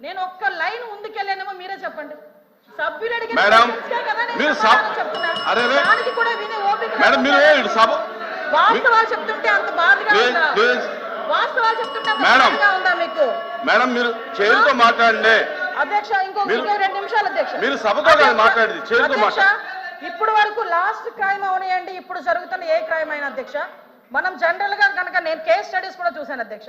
నేను ఒక్క లైన్ ముందుకెళ్ళానేమో మీరే చెప్పండి సభ్యులు అడిగిన మేడం, మీరు. అరే. దానికి కూడా వినే ఓపిక మేడం మీరు లేకుండా ఇటు సభ వాస్తవాలు చెప్తుంటే అంత బాధగా ఉందా. వాస్తవాలు చెప్తుంటే అంత మేడం. బాధగా ఉందా మీకు మేడం మీరు మాట్లాడండి అధ్యక్ష ఇంకో రెండు నిమిషాలు అధ్యక్ష మీరు సభతో కాదు మాట్లాడేది, మాట్లాడండి. ఇప్పుడు వరకు లాస్ట్ క్రైమ్ అవనాయండి ఇప్పుడు జరుగుతున్న ఏ క్రైమ్ అయినా అధ్యక్ష మనం జనరల్గా కనుక నేను కేస్ స్టడీస్ కూడా చూశాను అధ్యక్ష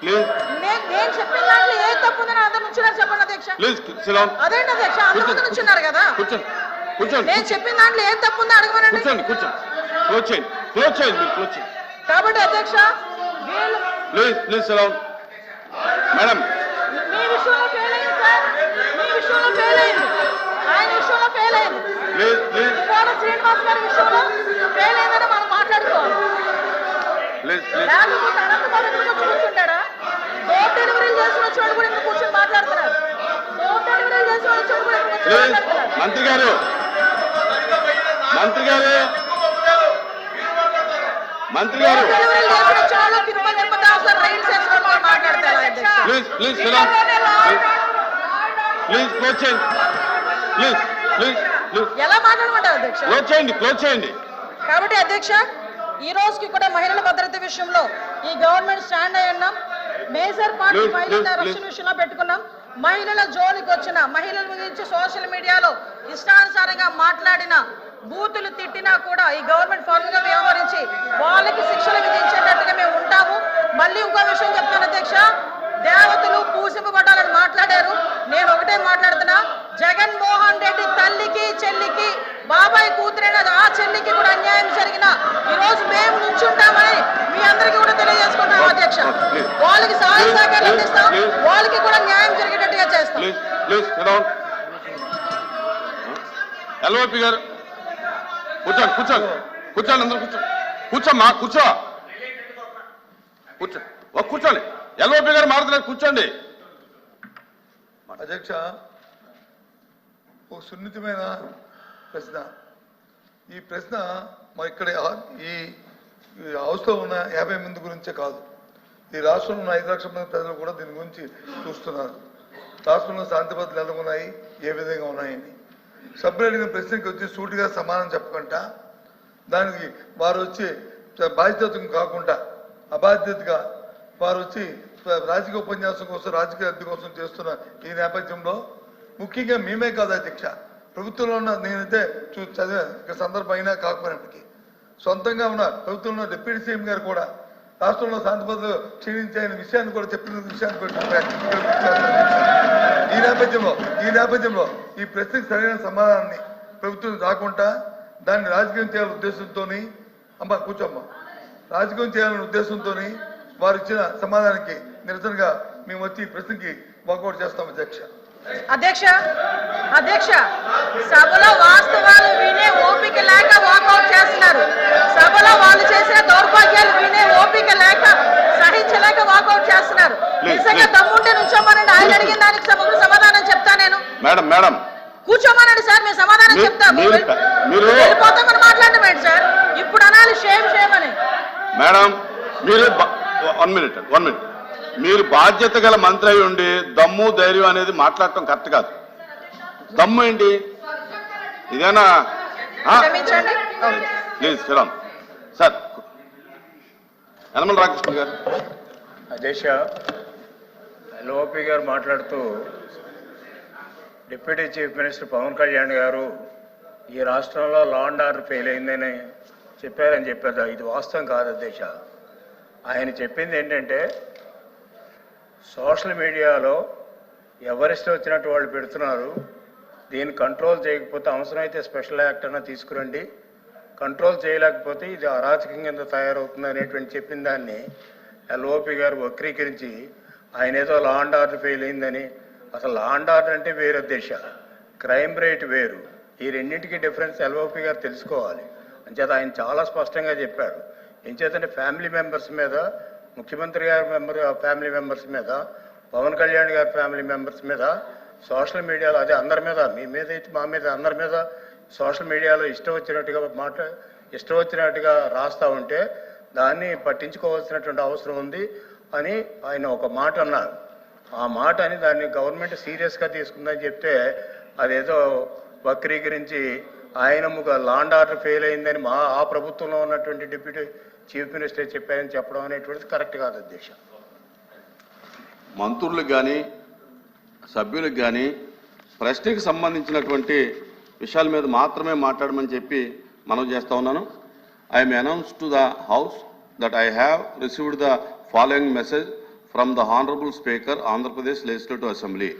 ప్లీజ్ నేను నేను చెప్పిన దాంట్లో ఏ తప్పు ఉందని అందరు నుంచున్నారు చెప్పండి అధ్యక్ష. ప్లీజ్ సిలాన్ అదేంటి అధ్యక్ష? అందరు నుంచున్నారు కదా. కూర్చోండి కూర్చోండి నేను చెప్పిన దాంట్లో ఏం తప్పు ఉందో అడగమనండి. కూర్చోండి కూర్చోండి. క్లోజ్ చేయండి క్లోజ్ చేయండి మీరు క్లోజ్ చేయండి. కాబట్టి అధ్యక్ష వీళ్ళు ప్లీజ్ ప్లీజ్ సిలాన్ మేడం మీ విషయంలో ఫెయిల్ అయింది సార్. మీ విషయంలో ఫెయిల్ అయింది. ఆయన విషయంలో ఫెయిల్ అయింది. ప్లీజ్ ప్లీజ్ కోట శ్రీనివాస్ గారి విషయంలో ఫెయిల్ అయిందని మనం మాట్లాడుకోవాలి. ప్లీజ్ ప్లీజ్ లేకపోతే అనంతబాబు మాట్లాడతారు అధ్యక్ష ప్లీజ్ ప్లీజ్ ప్లీజ్. క్లోజ్ చేయండి. ప్లీజ్ ప్లీజ్ ఎలా మాట్లాడమంటారు అధ్యక్ష? క్లోజ్ చేయండి క్లోజ్ చేయండి. కాబట్టి అధ్యక్ష ఈ రోజుకి కూడా మహిళల భద్రత విషయంలో ఈ గవర్నమెంట్ స్టాండ్ అయి ఉన్నాం. మేజర్ పార్టీ మహిళల రక్షణ. విషయంలో పెట్టుకున్నాం. మహిళల జోలికి వచ్చిన మహిళల గురించి సోషల్ మీడియాలో ఇష్టానుసారంగా మాట్లాడిన బూతులు తిట్టినా కూడా ఈ గవర్నమెంట్ ఫార్మ్గా వ్యవహరించి వాళ్ళకి శిక్షలు విధించేటట్టుగా మేము ఉంటాము. మళ్ళీ ఇంకో విషయం చెప్తాను అధ్యక్ష. దేవతలు పూసింపబడాలని మాట్లాడారు. నేను ఒకటే మాట్లాడుతున్నా. జగన్మోహన్ రెడ్డి తల్లికి చెల్లికి బాబాయ్ కూతురైన ఆ చెల్లికి కూడా అన్యాయం జరిగిన ఈ రోజు మేము నుంచుంటామని మీ అందరికీ కూడా తెలియజేసుకుంటాం అధ్యక్ష. వాళ్ళకి సహాయ సహకారాలు అందిస్తాం. వాళ్ళకి కూడా న్యాయం జరిగేటట్టుగా చేస్తాం. ఎల్ఓపి గారు. కూర్చోండి కూర్చోండి కూర్చోండి అందరూ కూర్చోండి కూర్చోమ్మా కూర్చో. కూర్చో. కూర్చోండి. ఎల్ఓపి గారు మారుతున్నారు కూర్చోండి. అధ్యక్ష ఒక సున్నితమైన ప్రశ్న. ఈ ప్రశ్న మా ఇక్కడ ఈ ఈ హౌస్లో ఉన్న యాభై మంది గురించే కాదు. ఈ రాష్ట్రంలో ఉన్న ఐదు లక్షల మంది ప్రజలు కూడా దీని గురించి చూస్తున్నారు. రాష్ట్రంలో శాంతి భద్రతలు ఎలా ఉన్నాయి? ఏ విధంగా ఉన్నాయని. సభ్యులు అడిగిన ప్రశ్నకి వచ్చి సూటిగా సమాధానం చెప్పకుండా దానికి వారు వచ్చి బాధ్యత కాకుండా అబాధ్యతగా వారు వచ్చి రాజకీయ ఉపన్యాసం కోసం రాజకీయ అద్దె కోసం చేస్తున్న ఈ నేపథ్యంలో ముఖ్యంగా మేమే కాదు అధ్యక్ష. ప్రభుత్వంలో ఉన్న నేనైతే చూ చదివే ఇక సందర్భం అయినా కాకపోయినప్పటికీ సొంతంగా ఉన్న ప్రభుత్వంలో ఉన్న డిప్యూటీ సీఎం గారు కూడా రాష్ట్రంలో శాంతి భద్రతలు క్షీణించాయనే విషయాన్ని కూడా చెప్పిన విషయాన్ని పెట్టి ఈ నేపథ్యంలో ఈ నేపథ్యంలో ఈ ప్రశ్నకు సరైన సమాధానాన్ని ప్రభుత్వం రాకుండా దాన్ని రాజకీయం చేయాలనే ఉద్దేశంతో అమ్మ కూర్చోమ్మ. రాజకీయం చేయాలనే ఉద్దేశంతో వారు ఇచ్చిన సమాధానానికి నిరసనగా మేము వచ్చి ఈ ప్రశ్నకి వాకౌట్ చేస్తాం అధ్యక్ష. అధ్యక్ష అధ్యక్ష సభలో వాస్తవాలు వినే ఓపిక లేక వాకౌట్ చేస్తున్నారు. సభలో వాళ్ళు చేసిన దౌర్భాగ్యాలు వినే ఓపిక లేక సహించలేక వాకౌట్ చేస్తున్నారు. నిజంగా. దమ్ముంటే నుంచోమనండి. ఆయన అడిగిన దానికి సమాధానం చెప్తా నేను. Madam madam. కూర్చోమనండి సార్ మేము సమాధానం చెప్తాము. వెళ్ళిపోతామని మాట్లాడడం ఏంటి సార్? ఇప్పుడు అనాలి షేమ్ షేమ్ అని. మేడం మీరు వన్ మినిట్ వన్ మినిట్. మీరు బాధ్యత గల మంత్రి అయి ఉండి దమ్ము ధైర్యం అనేది మాట్లాడటం కరెక్ట్ కాదు. దమ్ము ఏంటి? ఇదేనా. Please Sriram sir Yanamala Ramakrishna garu. అధ్యక్ష లోపి గారు మాట్లాడుతూ deputy chief minister Pavan Kalyan garu ఈ రాష్ట్రంలో లా అండ్ ఆర్డర్ ఫెయిల్ అయిందని చెప్పారని చెప్పారు. ఇది వాస్తవం కాదు అధ్యక్ష. ఆయన చెప్పింది ఏంటంటే సోషల్ మీడియాలో ఎవరిష్టం వచ్చినట్టు వాళ్ళు పెడుతున్నారు దీన్ని కంట్రోల్ చేయకపోతే అవసరమైతే స్పెషల్ యాక్ట్ అన్న తీసుకురండి. కంట్రోల్ చేయలేకపోతే ఇది అరాచకం కింద తయారవుతుంది అనేటువంటి చెప్పిన దాన్ని ఎల్ఓపి గారు వక్రీకరించి ఆయన ఏదో లా అండ్ ఆర్డర్ ఫెయిల్ అయిందని. అసలు లా అండ్ ఆర్డర్ అంటే వేరే దేశ క్రైమ్ రేట్ వేరు. ఈ రెండింటికి డిఫరెన్స్ ఎల్ఓపి గారు తెలుసుకోవాలి. అంచేత ఆయన చాలా స్పష్టంగా చెప్పారు. ఏం చేతంటే ఫ్యామిలీ మెంబర్స్ మీద ముఖ్యమంత్రి గారి మెంబర్ ఫ్యామిలీ మెంబర్స్ మీద పవన్ కళ్యాణ్ గారి ఫ్యామిలీ మెంబర్స్ మీద సోషల్ మీడియాలో అదే అందరి మీద మీ మీద అయితే మా మీద అందరి మీద సోషల్ మీడియాలో ఇష్టం వచ్చినట్టుగా మాట ఇష్టం వచ్చినట్టుగా రాస్తా ఉంటే దాన్ని పట్టించుకోవాల్సినటువంటి అవసరం ఉంది అని ఆయన ఒక మాట అన్నారు. ఆ మాట అని దాన్ని గవర్నమెంట్ సీరియస్గా తీసుకుందని చెప్తే అదేదో వక్రీకరించి ఆయన ముఖ లాండ్ ఆర్డర్ ఫెయిల్ అయిందని మా ఆ ప్రభుత్వంలో ఉన్నటువంటి డిప్యూటీ చీఫ్ మినిస్టర్ చెప్పారని చెప్పడం అనేటువంటిది కరెక్ట్ కాదు ఉద్దేశం మంత్రులకు కానీ సభ్యులకు కానీ ప్రశ్నకి సంబంధించినటువంటి విషయాల మీద మాత్రమే మాట్లాడమని చెప్పి మనం చేస్తా ఉన్నాను. I'm announce to the house that I have received the following message from the honourable speaker Andhra Pradesh legislative assembly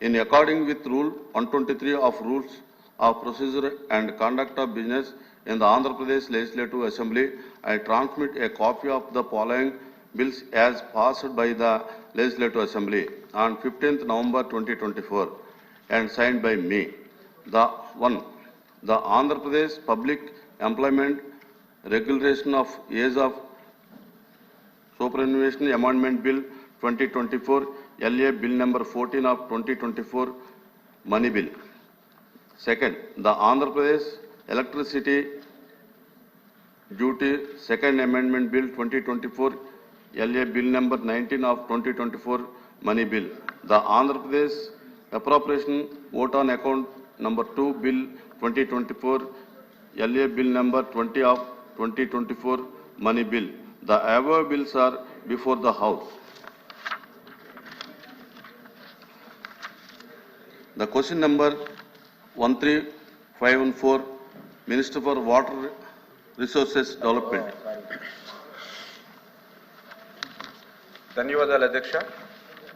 in according with rule one twenty three of rules of procedure and conduct of business in the Andhra Pradesh Legislative Assembly, I transmit a copy of the following bills as passed by the Legislative Assembly on 15th November 2024 and signed by me. The one, the Andhra Pradesh Public Employment Regulation of Age of Superannuation Amendment Bill 2024, LA Bill number 14 of 2024, Money Bill. Second, the Andhra Pradesh Electricity Duty Second Amendment Bill 2024, LA Bill number 19 of 2024, Money Bill. The Andhra Pradesh Appropriation Vote on Account Number 2 Bill 2024, LA Bill number 20 of 2024, Money Bill. The above bills are before the House. The question number 13514, Minister for Water resources development ధన్యవాదాలు అధ్యక్ష